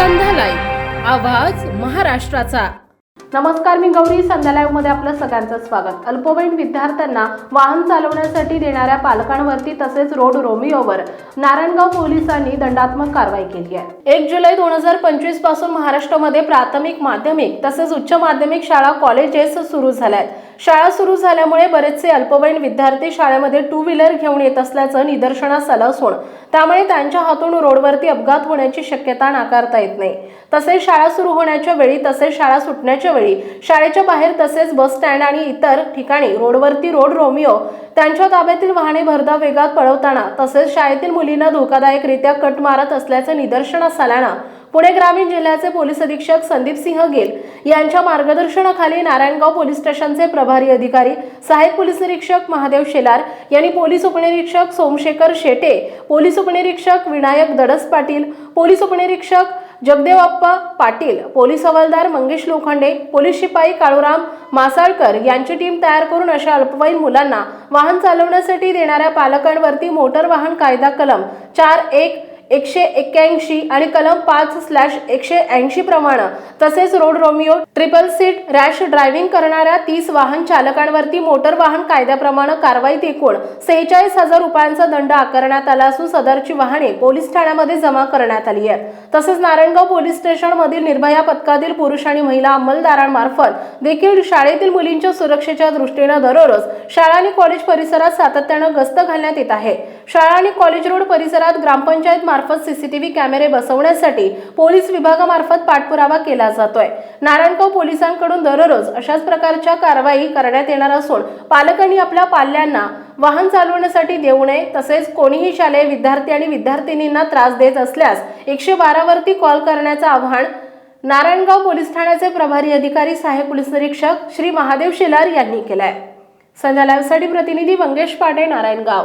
संध्यालाईव्ह आवाज महाराष्ट्राचा. नमस्कार मी गौरी. संध्यालाईव्हमध्ये आपलं सगळ्यांचं स्वागत. अल्पवयीन विद्यार्थ्यांना वाहन चालवण्यासाठी देणाऱ्या पालकांवरती तसेच रोड रोमिओवर नारायणगाव पोलिसांनी दंडात्मक कारवाई केली आहे. एक जुलै दोन हजार पंचवीसपासून महाराष्ट्रामध्ये प्राथमिक माध्यमिक तसेच उच्च माध्यमिक शाळा कॉलेजेस सुरू झाल्या आहेत शाळा सुरू झाल्यामुळे बरेचसे अल्पवयीन विद्यार्थी शाळेमध्ये टू व्हीलर घेऊन येत असल्याचं निदर्शनास आलं असून त्यामुळे त्यांच्या हातून रोडवरती अपघात होण्याची शक्यता नाकारता येत नाही. तसेच शाळा सुरू होण्याच्या वेळी तसेच शाळा सुटण्याच्या वेळी शाळेच्या बाहेर तसेच बस स्टँड आणि इतर ठिकाणी रोडवरती रोड रोमिओ त्यांच्या ताब्यातील वाहने भरधाव वेगात पळवताना तसेच शाळेतील मुलींना धोकादायकरित्या कट मारत असल्याचं निदर्शनास आल्यानं पुणे ग्रामीण जिल्ह्याचे पोलीस अधीक्षक संदीप सिंह गेल यांच्या मार्गदर्शनाखाली नारायणगाव पोलीस स्टेशनचे प्रभारी अधिकारी सहाय्यक पोलीस निरीक्षक महादेव शेलार यांनी पोलीस उपनिरीक्षक सोमशेखर शेटे पोलीस उपनिरीक्षक विनायक दडस पाटील पोलीस उपनिरीक्षक जगदेवाप्पा पाटील पोलीस हवालदार मंगेश लोखंडे पोलीस शिपाई काळूराम मासाळकर यांची टीम तयार करून अशा अल्पवयीन मुलांना वाहन चालवण्यासाठी देणाऱ्या पालकांवरती मोटर वाहन कायदा कलम चार एक एकशे एक्क्याऐंशी आणि कलम पाच स्लॅश एकशे ऐंशी प्रमाणे. तसेच road romeo triple seat rash driving करणाऱ्या तीस वाहन चालकांवरती मोटर वाहन कायद्याप्रमाणे कारवाईत एकूण सेहेचाळीस हजार रुपयांचा दंड आकारण्यात आला असून सदरची वाहने पोलीस ठाण्यामध्ये जमा करण्यात आली आहेत. तसेच नारायणगाव पोलीस स्टेशनमधील निर्भया पथकातील पुरुष आणि महिला अंमलदारांमार्फत देखील शाळेतील मुलींच्या सुरक्षेच्या दृष्टीनं दररोज शाळा आणि कॉलेज परिसरात सातत्यानं गस्त घालण्यात येत आहे. शाळा आणि कॉलेज रोड परिसरात ग्रामपंचायत मार्फत सीसीटीव्ही कॅमेरे बसवण्यासाठी पोलीस विभागामार्फत पाठपुरावा केला जातोय. नारायणगाव पोलिसांकडून दररोज अशाच प्रकारच्या कारवाई करण्यात येणार असून पालकांनी आपल्या पाल्यांना वाहन चालवण्यासाठी देऊ नये तसेच कोणीही शालेय विद्यार्थी आणि विद्यार्थिनींना त्रास देत असल्यास एकशे बारावरती कॉल करण्याचं आव्हान नारायणगाव पोलीस ठाण्याचे प्रभारी अधिकारी साहेब पोलीस निरीक्षक श्री महादेव शेलार यांनी केलाय. संध्या लाईव्हसाठी प्रतिनिधी मंगेश पाटे नारायणगाव.